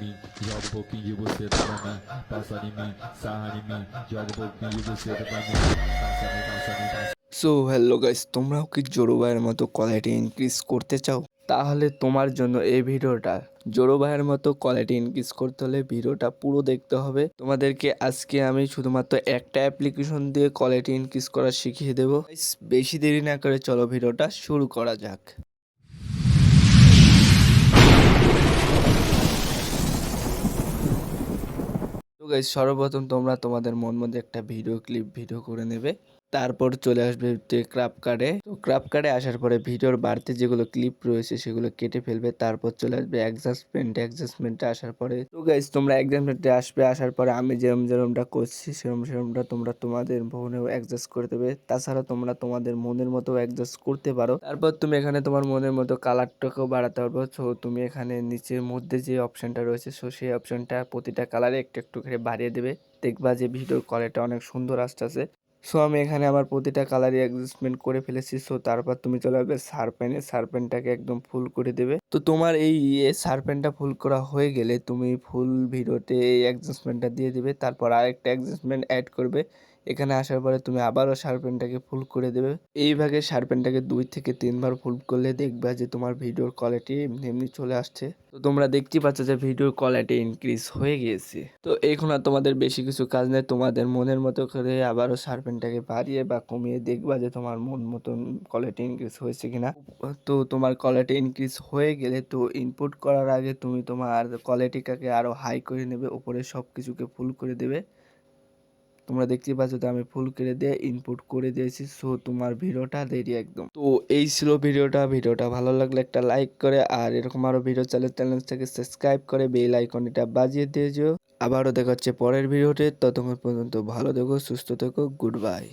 mim, joga um pouquinho de buceta pra mim, passa em mim, sarra em mim, joga um pouquinho de buceta pra mim, passa em mim, passa em mim, passa so hello guys তোমরাও কি জোরো ভাইয়ের মতো quality increase করতে চাও? তাহলে তোমার জন্য এই ভিডিওটা। জোরো ভাইয়ের মতো কোয়ালিটি ইনক্রিজ করতে হলে ভিডিওটা পুরো দেখতে হবে। তোমাদেরকে আজকে আমি শুধুমাত্র একটা অ্যাপ্লিকেশন দিয়ে কোয়ালিটি ইনক্রিজ করা শিখিয়ে দেবো। বেশি দেরি না করে চলো ভিডিওটা শুরু করা যাক। তো গাইজ সর্বপ্রথম তোমরা তোমাদের মন মধ্যে একটা ভিডিও ক্লিপ ভিডিও করে নেবে। তারপর চলে আসবে ক্রাপ কার্ডে। তো ক্রাপ কার্ডে আসার পরে ভিডিওর বাড়তে যেগুলো ক্লিপ রয়েছে সেগুলো কেটে ফেলবে, তারপর চলে আসবে অ্যাডজাস্টমেন্ট অ্যাডজাস্টমেন্টে আসার পরে তো গাইজ তোমরা অ্যাডজাস্টমেন্টে আসবে, আসার পরে আমি যেরম যেরমটা করছি, সেরম সেরমটা তোমরা তোমাদের ফোনেও অ্যাডজাস্ট করে দেবে। তাছাড়া তোমরা তোমাদের মনের মতো অ্যাডজাস্ট করতে পারো। তারপর তুমি এখানে তোমার মনের মতো কালারটাকেও বাড়াতে পারব। সো তুমি এখানে নিচের মধ্যে যে অপশনটা রয়েছে, সো সেই অপশনটা প্রতিটা কালারে একটু একটু করে বাড়িয়ে দেবে। দেখবা যে ভিডিওর কোয়ালিটি অনেক সুন্দর আসতেছে। সো আমি এখানে আমার প্রতিটা কালারই অ্যাডজাস্টমেন্ট করে ফেলেছি। সো তারপর তুমি চলে আসবে সারপেনে সারপেনটাকে একদম ফুল করে দেবে। তো তোমার এই ইয়ে সারপেনটা ফুল করা হয়ে গেলে তুমি ফুল ভিডিওতে এই অ্যাডজাস্টমেন্টটা দিয়ে দিবে। তারপর আরেকটা অ্যাডজাস্টমেন্ট অ্যাড করবে। এখানে আসার পরে তুমি আবারও শার্পেনটাকে ফুল করে দেবে। এইভাবে শার্পেনটাকে দুই থেকে তিনবার ফুল করলে দেখবা যে তোমার ভিডিওর কোয়ালিটি এমনি এমনি চলে আসছে। তো তোমরা দেখতেই পাচ্ছ যে ভিডিওর কোয়ালিটি ইনক্রিজ হয়ে গিয়েছে। তো এখন আর তোমাদের বেশি কিছু কাজ নেই, তোমাদের মনের মতো করে আবারও শার্পেনটাকে বাড়িয়ে বা কমিয়ে দেখবা যে তোমার মন মতন কোয়ালিটি ইনক্রিজ হয়েছে কিনা। তো তোমার কোয়ালিটি ইনক্রিজ হয়ে গেলে তো ইনপুট করার আগে তুমি তোমার কোয়ালিটিটাকে আরও হাই করে নেবে, উপরে সব কিছুকে ফুল করে দেবে। তোমরা দেখতে পাচ্ছ তো আমি ফুল করে দিয়ে ইনপুট করে দিয়েছি সো তোমার ভিডিওটা দেরি একদম। তো এই ছিল ভিডিওটা ভিডিওটা ভালো লাগলে একটা লাইক করে, আর এরকম আরও ভিডিও চাইলে চ্যানেলটাকে সাবস্ক্রাইব করে বেল আইকনটা বাজিয়ে দিয়ে যেও। আবারও দেখা হচ্ছে পরের ভিডিওতে, ততক্ষণ পর্যন্ত ভালো থেকো, সুস্থ থেকো গুড বাই